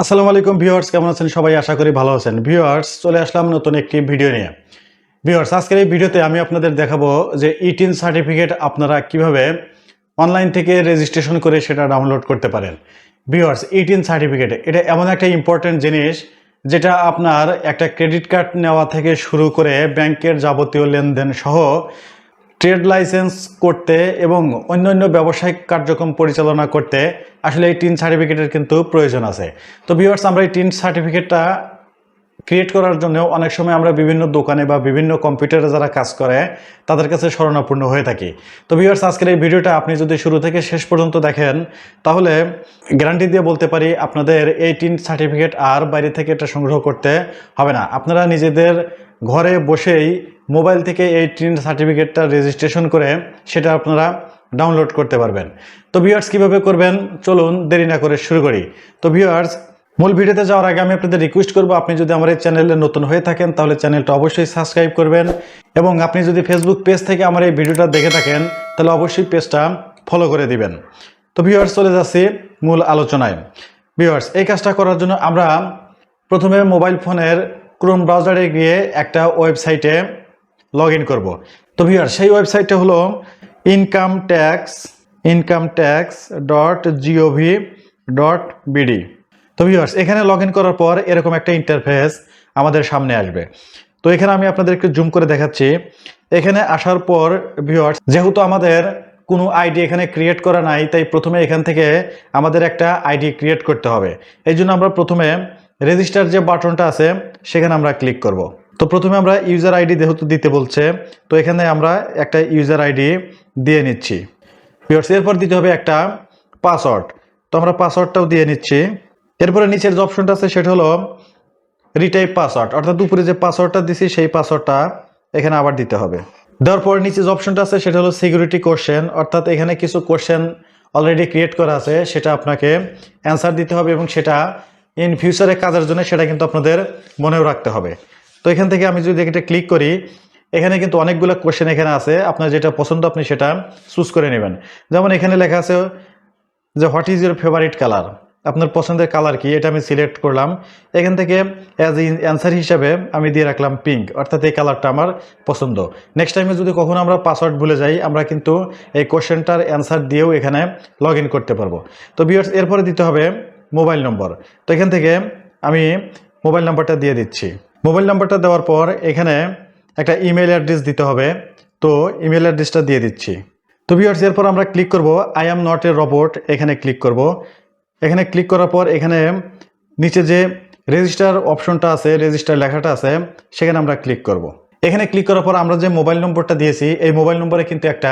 আসসালামু আলাইকুম ভিউয়ার্স, কেমন আছেন সবাই? আশা করি ভালো আছেন। ভিউয়ার্স, চলে আসলাম নতুন একটি ভিডিও নিয়ে। ভিউয়ার্স, আজকের এই ভিডিওতে আমি আপনাদের দেখাবো যে ইটিন সার্টিফিকেট আপনারা কীভাবে অনলাইন থেকে রেজিস্ট্রেশন করে সেটা ডাউনলোড করতে পারেন। ভিউয়ার্স ইটিন সার্টিফিকেট এটা এমন একটা ইম্পর্টেন্ট জিনিস যেটা আপনার একটা ক্রেডিট কার্ড নেওয়া থেকে শুরু করে ব্যাংকের যাবতীয় লেনদেন সহ ট্রেড লাইসেন্স করতে এবং অন্যান্য ব্যবসায়িক কার্যক্রম পরিচালনা করতে আসলে এই টিন সার্টিফিকেটের কিন্তু প্রয়োজন আছে। তো বিওয়ার্স আমরা এই টিন সার্টিফিকেটটা ক্রিয়েট করার জন্য অনেক সময় আমরা বিভিন্ন দোকানে বা বিভিন্ন কম্পিউটারে যারা কাজ করে, তাদের কাছে শরণাপন্ন হয়ে থাকি। তো ভিউয়ার্স আজকের এই ভিডিওটা আপনি যদি শুরু থেকে শেষ পর্যন্ত দেখেন, তাহলে গ্যারান্টি দিয়ে বলতে পারি আপনাদের এই টিন সার্টিফিকেট আর বাইরে থেকে এটা সংগ্রহ করতে হবে না। আপনারা নিজেদের ঘরে বসেই মোবাইল থেকে এই সার্টিফিকেটটা রেজিস্ট্রেশন করে সেটা আপনারা ডাউনলোড করতে পারবেন। তো ভিউয়ার্স কীভাবে করবেন? চলুন দেরি না করে শুরু করি। তো ভিউয়ার্স মূল ভিডিওতে যাওয়ার আগে আমি আপনাদের রিকোয়েস্ট করব, আপনি যদি আমার এই চ্যানেলে নতুন হয়ে থাকেন, তাহলে চ্যানেলটা অবশ্যই সাবস্ক্রাইব করবেন এবং আপনি যদি ফেসবুক পেজ থেকে আমার এই ভিডিওটা দেখে থাকেন, তাহলে অবশ্যই পেজটা ফলো করে দিবেন। তো ভিউয়ার্স চলে যাচ্ছি মূল আলোচনায়। ভিউয়ার্স এই কাজটা করার জন্য আমরা প্রথমে মোবাইল ফোনের ক্রোম ব্রাউজারে গিয়ে একটা ওয়েবসাইটে লগ ইন করব। তো ভিউয়ার সেই ওয়েবসাইটটা হলো income tax income tax dot G O V dot BD তো ভিউয়ার্স এখানে লগ করার পর এরকম একটা ইন্টারফেস আমাদের সামনে আসবে। তো এখানে আমি আপনাদের একটু জুম করে দেখাচ্ছি। এখানে আসার পর ভিউয়ার্স যেহেতু আমাদের কোনো আইডি এখানে ক্রিয়েট করা নাই, তাই প্রথমে এখান থেকে আমাদের একটা আইডি ক্রিয়েট করতে হবে। এই জন্য আমরা প্রথমে রেজিস্টার যে বাটনটা আছে, সেখানে আমরা ক্লিক করব। তো প্রথমে আমরা ইউজার আইডি যেহেতু দিতে বলছে, তো এখানে আমরা একটা ইউজার আইডি দিয়ে নিচ্ছি। ভিউয়ার্স এরপর দিতে হবে একটা পাসওয়ার্ড তো আমরা পাসওয়ার্ডটাও দিয়ে নিচ্ছি। এরপরে নিচের যে অপশনটা আছে সেটা হলো রিটাইপ পাসওয়ার্ড অর্থাৎ উপরে যে পাসওয়ার্ডটা দিছি সেই পাসওয়ার্ডটা এখানে আবার দিতে হবে। দেওয়ার পর নিচে যে অপশনটা আছে সেটা হলো সিকিউরিটি কোশ্চেন অর্থাৎ এখানে কিছু কোশ্চেন অলরেডি ক্রিয়েট করা আছে, সেটা আপনাকে অ্যান্সার দিতে হবে এবং সেটা ইন ফিউচারে কাজের জন্য সেটা কিন্তু আপনাদের মনেও রাখতে হবে। তো এখান থেকে আমি যদি এটা ক্লিক করি, এখানে কিন্তু অনেকগুলো কোশ্চেন এখানে আছে, আপনার যেটা পছন্দ আপনি সেটা চুজ করে নেবেন। যেমন এখানে লেখা আছে যে what is your favourite colour আপনার পছন্দের কালার কি? এটা আমি সিলেক্ট করলাম। এখান থেকে অ্যাজ ইন অ্যান্সার হিসাবে আমি দিয়ে রাখলাম পিঙ্ক অর্থাৎ এই কালারটা আমার পছন্দ। নেক্সট টাইমে যদি কখনো আমরা পাসওয়ার্ড ভুলে যাই, আমরা কিন্তু এই কোশ্চেনটার অ্যান্সার দিয়েও এখানে লগ করতে পারব। তো বিয়ার্স এরপরে দিতে হবে মোবাইল নম্বর তো এখান থেকে আমি মোবাইল নাম্বারটা দিয়ে দিচ্ছি। মোবাইল নাম্বারটা দেওয়ার পর এখানে একটা ইমেল অ্যাড্রেস দিতে হবে। তো ইমেল অ্যাড্রেসটা দিয়ে দিচ্ছি। তো ভিউয়ার্স এরপর আমরা ক্লিক করব I am not a robot এখানে ক্লিক করব। এখানে ক্লিক করার পর এখানে নিচে যে রেজিস্টার অপশনটা আছে রেজিস্টার লেখাটা আছে, সেখানে আমরা ক্লিক করব। এখানে ক্লিক করার পর আমরা যে মোবাইল নম্বরটা দিয়েছি, এই মোবাইল নম্বরে কিন্তু একটা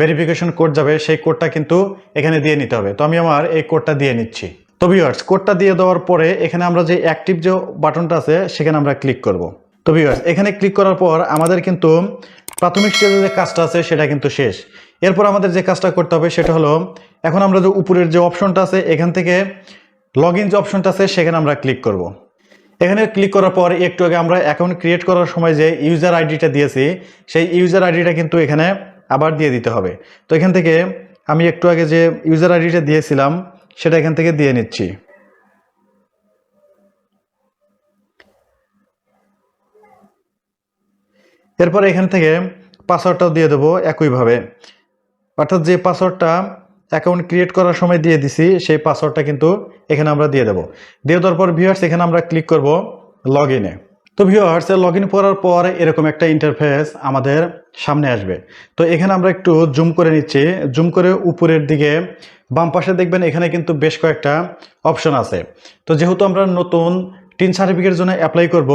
ভেরিফিকেশন কোড যাবে। সেই কোডটা কিন্তু এখানে দিয়ে নিতে হবে। তো আমি আমার এই কোডটা দিয়ে নিচ্ছি। তো ভিউয়ার্স কোডটা দিয়ে দেওয়ার পরে এখানে আমরা যে অ্যাক্টিভ যে বাটনটা আছে, সেখানে আমরা ক্লিক করব। তো ভিউয়ার্স এখানে ক্লিক করার পর আমাদের কিন্তু প্রাথমিক স্টেজে যে কাজটা আছে, সেটা কিন্তু শেষ। এরপর আমাদের যে কাজটা করতে হবে, সেটা হলো এখন আমরা যে উপরের যে অপশনটা আছে, এখান থেকে লগ ইন যে অপশনটা আছে, সেখানে আমরা ক্লিক করব। এখানে ক্লিক করার পর একটু আগে আমরা অ্যাকাউন্ট ক্রিয়েট করার সময় যে ইউজার আইডিটা দিয়েছি, সেই ইউজার আইডিটা কিন্তু এখানে আবার দিয়ে দিতে হবে। তো এখান থেকে আমি একটু আগে যে ইউজার আইডিটা দিয়েছিলাম, সেটা এখান থেকে দিয়ে নিচ্ছি। এরপর এখান থেকে পাসওয়ার্ডটাও দিয়ে দেবো একইভাবে। অর্থাৎ যে পাসওয়ার্ডটা অ্যাকাউন্ট ক্রিয়েট করার সময় দিয়ে দিছি, সেই পাসওয়ার্ডটা কিন্তু এখানে আমরা দিয়ে দেবো। দিয়ে দেওয়ার পর ভিউয়ার্স এখানে আমরা ক্লিক করব লগ ইনে তো ভিউয়ার্স লগ ইন করার পর এরকম একটা ইন্টারফেস আমাদের সামনে আসবে। তো এখানে আমরা একটু জুম করে নিচ্ছি। জুম করে উপরের দিকে, বাম পাশে দেখবেন এখানে কিন্তু বেশ কয়েকটা অপশন আছে। তো যেহেতু আমরা নতুন টিন সার্টিফিকেটের জন্য অ্যাপ্লাই করব,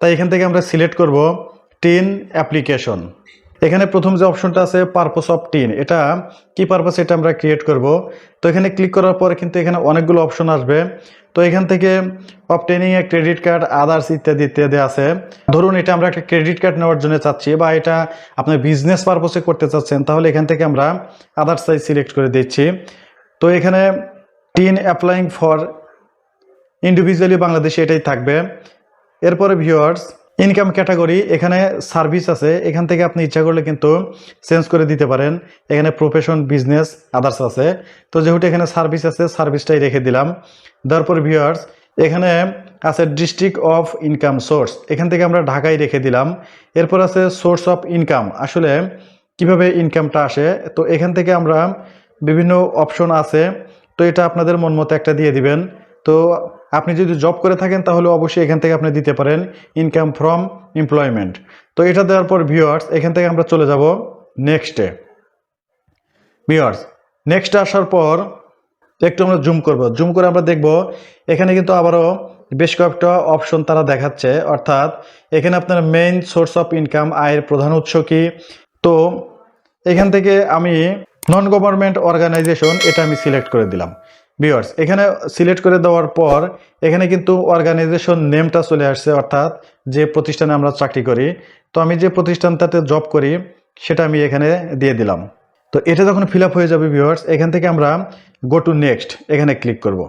তাই এখান থেকে আমরা সিলেক্ট করব টিন অ্যাপ্লিকেশন এখানে প্রথম যে অপশনটা আছে পারপোস অফ টিন এটা কি পারপাস এটা আমরা ক্রিয়েট করব। তো এখানে ক্লিক করার পরে কিন্তু এখানে অনেকগুলো অপশন আসবে। তো এখান থেকে obtaining a credit card others ইত্যাদি ইত্যাদি আছে। ধরুন এটা আমরা একটা ক্রেডিট কার্ড নেওয়ার জন্য চাচ্ছি বা এটা আপনার বিজনেস পারপোসে করতে চাচ্ছেন, তাহলে এখান থেকে আমরা আদার্স সাইজ সিলেক্ট করে দিচ্ছি। তো এখানে টিন অ্যাপ্লাইং ফর ইন্ডিভিজুয়ালি বাংলাদেশে এটাই থাকবে। এরপরে ভিউয়ার্স ইনকাম ক্যাটাগরি এখানে সার্ভিস আছে, এখান থেকে আপনি ইচ্ছা করলে কিন্তু চেঞ্জ করে দিতে পারেন। এখানে প্রফেশন বিজনেস আদার্স আছে। তো যেহেতু এখানে সার্ভিস আছে সার্ভিসটাই রেখে দিলাম। তারপর ভিউয়ার্স এখানে আছে ডিস্ট্রিক্ট অফ ইনকাম সোর্স এখান থেকে আমরা ঢাকায় রেখে দিলাম। এরপর আছে সোর্স অফ ইনকাম আসলে কীভাবে ইনকামটা আসে? তো এখান থেকে আমরা বিভিন্ন অপশন আছে। তো এটা আপনাদের মন মতো একটা দিয়ে দিবেন। তো আপনি যদি জব করে থাকেন, তাহলে অবশ্যই এখান থেকে আপনি দিতে পারেন ইনকাম ফ্রম এমপ্লয়মেন্ট তো এটা দেওয়ার পর ভিওয়ার্স এখান থেকে আমরা চলে যাব নেক্সটে ভিওয়ার্স নেক্সট আসার পর একটু আমরা জুম করব। জুম করে আমরা দেখব, এখানে কিন্তু আবারও বেশ কয়েকটা অপশন তারা দেখাচ্ছে। অর্থাৎ এখানে আপনার মেইন সোর্স অফ ইনকাম আয়ের প্রধান উৎস কি? তো এখান থেকে আমি নন গভর্নমেন্ট অর্গানাইজেশন এটা আমি সিলেক্ট করে দিলাম। ভিউয়ার্স এখানে সিলেক্ট করে দেওয়ার পর এখানে কিন্তু অর্গানাইজেশন নেমটা চলে আসছে, অর্থাৎ যে প্রতিষ্ঠানে আমরা চাকরি করি। তো আমি যে প্রতিষ্ঠানটাতে জব করি, সেটা আমি এখানে দিয়ে দিলাম। তো এটা যখন ফিল হয়ে যাবে ভিউয়ার্স এখান থেকে আমরা গো টু নেক্সট এখানে ক্লিক করব।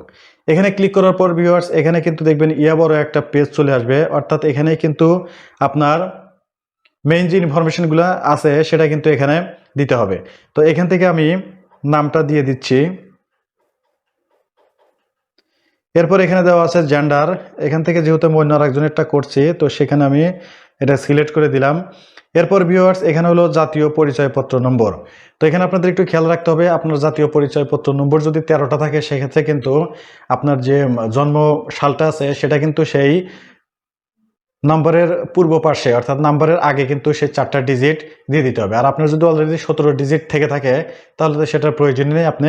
এখানে ক্লিক করার পর ভিউয়ার্স এখানে কিন্তু দেখবেন ইয়া বড় একটা পেজ চলে আসবে, অর্থাৎ এখানে কিন্তু আপনার মেইন যে ইনফরমেশনগুলো আছে, সেটা কিন্তু এখানে দিতে হবে। তো এখান থেকে আমি নামটা দিয়ে দিচ্ছি। এরপর এখানে দেওয়া আছে জেন্ডার এখান থেকে যেহেতু আমি অন্য আরেকজনেরটা করছি, তো সেখানে আমি এটা সিলেক্ট করে দিলাম। এরপর ভিউয়ার্স এখানে হলো জাতীয় পরিচয়পত্র নম্বর। তো এখানে আপনাদের একটু খেয়াল রাখতে হবে, আপনার জাতীয় পরিচয়পত্র নম্বর যদি তেরোটা থাকে, সেক্ষেত্রে কিন্তু আপনার যে জন্ম সালটা আছে, সেটা কিন্তু সেই নাম্বারের পূর্ব পাশে অর্থাৎ নাম্বারের আগে কিন্তু সেই চারটা ডিজিট দিয়ে দিতে হবে। আর আপনার যদি অলরেডি সতেরো ডিজিট থেকে থাকে, তাহলে তো সেটার প্রয়োজন নেই, আপনি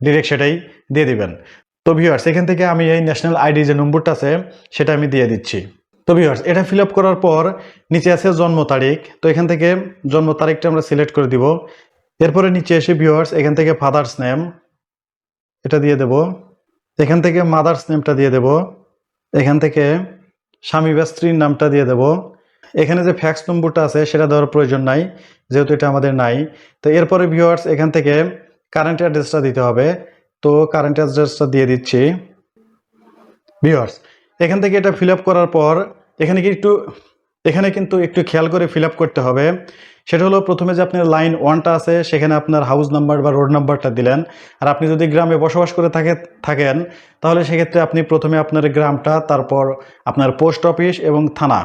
ডিরেক্ট সেটাই দিয়ে দিবেন। তো ভিউয়ার্স এখান থেকে আমি এই ন্যাশনাল আইডি যে নম্বরটা আছে, সেটা আমি দিয়ে দিচ্ছি। তো ভিউয়ার্স এটা ফিল করার পর নিচে আছে জন্ম তারিখ। তো এখান থেকে জন্ম তারিখটা আমরা সিলেক্ট করে দিব। এরপরে নিচে এসে ভিউয়ার্স এখান থেকে ফাদার্স নেম এটা দিয়ে দেব। এখান থেকে মাদার্স নেমটা দিয়ে দেব। এখান থেকে স্বামী বা স্ত্রীর নামটা দিয়ে দেব। এখানে যে ফ্যাক্স নম্বরটা আছে, সেটা দেওয়ার প্রয়োজন নাই, যেহেতু এটা আমাদের নাই। তো এরপরে ভিউয়ার্স এখান থেকে কারেন্ট অ্যাড্রেসটা দিতে হবে। তো কারেন্ট অ্যাড্রেসটা দিয়ে দিচ্ছি। ভিউয়ার্স এখান থেকে এটা ফিল করার পর এখানে কি একটু, এখানে কিন্তু একটু খেয়াল করে ফিল করতে হবে। সেটা হলো প্রথমে যে আপনার লাইন ওয়ানটা আছে, সেখানে আপনার হাউস নাম্বার বা রোড নাম্বারটা দিলেন। আর আপনি যদি গ্রামে বসবাস করে থাকে, থাকেন, তাহলে সেক্ষেত্রে আপনি প্রথমে আপনার গ্রামটা, তারপর আপনার পোস্ট অফিস এবং থানা,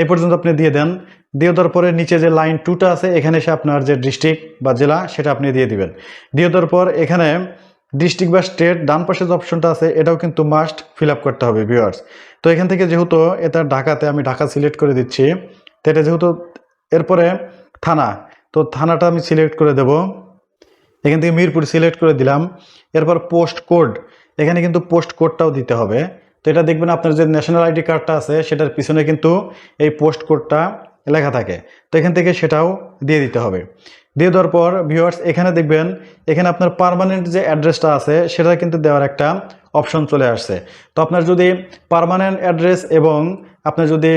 এই পর্যন্ত আপনি দিয়ে দেন। দিয়ে দেওয়ার পরে নিচে যে লাইন টুটা আছে, এখানে এসে আপনার যে ডিস্ট্রিক্ট বা জেলা, সেটা আপনি দিয়ে দিবেন। দিয়ে দেওয়ার পর এখানে ডিস্ট্রিক্ট বা স্টেট ডান পাশে যে অপশনটা আছে, এটাও কিন্তু মাস্ট ফিল আপ করতে হবে ভিউয়ার্স তো এখান থেকে যেহেতু এটা ঢাকাতে আমি ঢাকা সিলেক্ট করে দিচ্ছি, তো এটা যেহেতু এরপরে থানা, তো থানাটা আমি সিলেক্ট করে দেব। এখান থেকে মিরপুর সিলেক্ট করে দিলাম। এরপর পোস্ট কোড এখানে কিন্তু পোস্ট কোডটাও দিতে হবে। তো এটা দেখবেন আপনার যে ন্যাশনাল আইডি কার্ডটা আছে, সেটার পিছনে কিন্তু এই পোস্ট কোডটা লেখা থাকে। তো এখান থেকে সেটাও দিয়ে দিতে হবে। দিয়ে দেওয়ার পর ভিউয়ার্স এখানে দেখবেন, এখানে আপনার পার্মানেন্ট যে অ্যাড্রেসটা আছে, সেটা কিন্তু দেওয়ার একটা অপশন চলে আসছে। তো আপনার যদি পার্মানেন্ট অ্যাড্রেস এবং আপনার যদি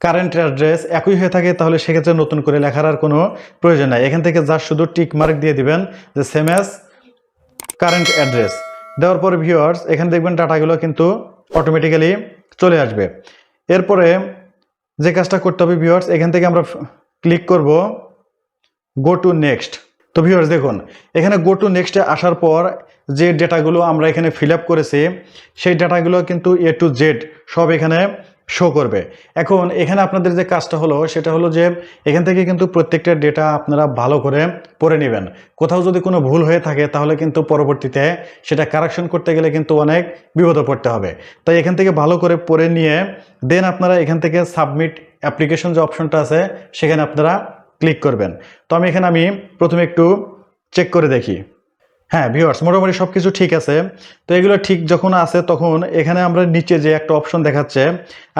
কারেন্ট অ্যাড্রেস একই হয়ে থাকে, তাহলে সেক্ষেত্রে নতুন করে লেখার আর কোনো প্রয়োজন নাই। এখান থেকে যা শুধু টিক মার্ক দিয়ে দিবেন, যে সেম অ্যাজ কারেন্ট অ্যাড্রেস দেওয়ার পর ভিউয়ার্স এখানে দেখবেন ডাটাগুলো কিন্তু অটোমেটিক্যালি চলে আসবে। এরপরে যে কাজটা করতে হবে ভিউয়ার্স এখান থেকে আমরা ক্লিক করব। গো টু নেক্সট তো ভিউয়ার্স দেখুন, এখানে গো টু নেক্সটে আসার পর যে ডেটাগুলো আমরা এখানে ফিল আপ করেছি, সেই ডেটাগুলো কিন্তু এ টু জেড সব এখানে শো করবে। এখন এখানে আপনাদের যে কাজটা হলো, সেটা হলো যে এখান থেকে কিন্তু প্রত্যেকটা ডেটা আপনারা ভালো করে পড়ে নেবেন। কোথাও যদি কোনো ভুল হয়ে থাকে, তাহলে কিন্তু পরবর্তীতে সেটা কারেকশন করতে গেলে কিন্তু অনেক বিপদে পড়তে হবে। তাই এখান থেকে ভালো করে পড়ে নিয়ে দেন আপনারা এখান থেকে সাবমিট অ্যাপ্লিকেশন যে অপশনটা আছে, সেখানে আপনারা ক্লিক করবেন। তো আমি এখানে আমি প্রথমে একটু চেক করে দেখি। হ্যাঁ ভিউয়ার্স মোটামুটি সব কিছু ঠিক আছে। তো এগুলো ঠিক যখন আছে তখন এখানে আমরা নিচে যে একটা অপশন দেখাচ্ছে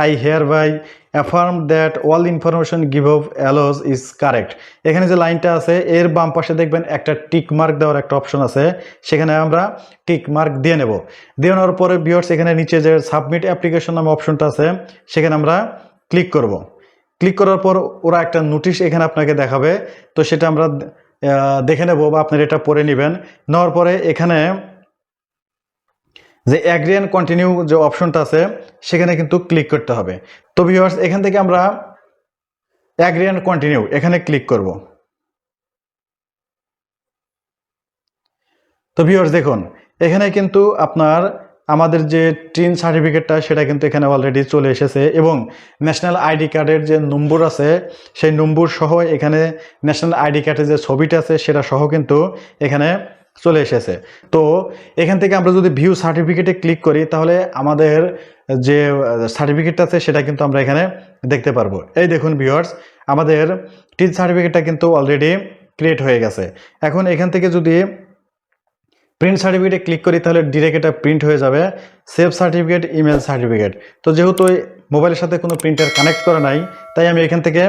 I hereby affirm that all information give of allows is correct এখানে যে লাইনটা আছে, এর বাম পাশে দেখবেন একটা টিক মার্ক দেওয়ার একটা অপশন আছে। সেখানে আমরা টিক মার্ক দিয়ে নেব। দিয়ে নেওয়ার পরে ভিউয়ার্স এখানে নিচে যে সাবমিট অ্যাপ্লিকেশন নামে অপশনটা আছে, সেখানে আমরা ক্লিক করব। ক্লিক করার পর ওরা একটা নোটিশ এখানে আপনাকে দেখাবে। তো সেটা আমরা দেখে নেব বা আপনার এটা পড়ে নেবেন। নেওয়ার পরে এখানে যে অ্যাগ্রিয়ান কন্টিনিউ যে অপশনটা আছে, সেখানে কিন্তু ক্লিক করতে হবে। তো ভিউয়ার্স এখান থেকে আমরা অ্যাগ্রিয়ান কন্টিনিউ এখানে ক্লিক করব। তো ভিউয়ার্স দেখুন, এখানে কিন্তু আপনার আমাদের যে টিন সার্টিফিকেটটা সেটা কিন্তু এখানে অলরেডি চলে এসেছে এবং ন্যাশনাল আইডি কার্ডের যে নম্বর আছে, সেই নম্বর সহ এখানে ন্যাশনাল আইডি কার্ডের যে ছবিটা আছে, সেটা সহ কিন্তু এখানে চলে এসেছে। তো এখান থেকে আমরা যদি ভিউ সার্টিফিকেটে ক্লিক করি, তাহলে আমাদের যে সার্টিফিকেটটা আছে, সেটা কিন্তু আমরা এখানে দেখতে পারব। এই দেখুন ভিউয়ার্স আমাদের টিন সার্টিফিকেটটা কিন্তু অলরেডি ক্রিয়েট হয়ে গেছে। এখন এখান থেকে যদি প্রিন্ট সার্টিফিকেটে ক্লিক করি, তাহলে ডিরেক্ট এটা প্রিন্ট হয়ে যাবে। সেভ সার্টিফিকেট ইমেল সার্টিফিকেট তো যেহেতু মোবাইলের সাথে কোনো প্রিন্টার কানেক্ট করা নাই, তাই আমি এখান থেকে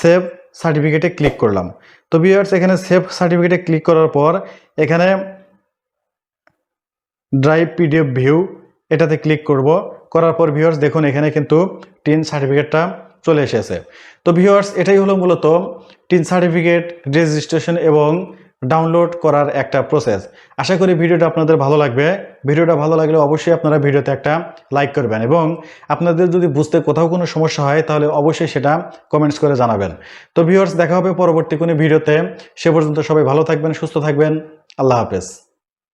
সেভ সার্টিফিকেটে ক্লিক করলাম। তো ভিউয়ার্স এখানে সেভ সার্টিফিকেটে ক্লিক করার পর, এখানে ড্রাইভ পিডিএফ ভিউ এটাতে ক্লিক করব। করার পর ভিউয়ার্স দেখুন এখানে কিন্তু টিন সার্টিফিকেটটা চলে এসেছে। তো ভিউয়ার্স এটাই হলো মূলত টিন সার্টিফিকেট রেজিস্ট্রেশন এবং ডাউনলোড করার একটা প্রসেস আশা করি ভিডিওটা আপনাদের ভালো লাগবে। ভিডিওটা ভালো লাগলে অবশ্যই আপনারা ভিডিওতে একটা লাইক করবেন এবং আপনাদের যদি বুঝতে কোথাও কোনো সমস্যা হয়, তাহলে অবশ্যই সেটা কমেন্টস করে জানাবেন। তো ভিউয়ার্স দেখা হবে পরবর্তী কোনো ভিডিওতে। সে পর্যন্ত সবাই ভালো থাকবেন, সুস্থ থাকবেন। আল্লাহ হাফেজ।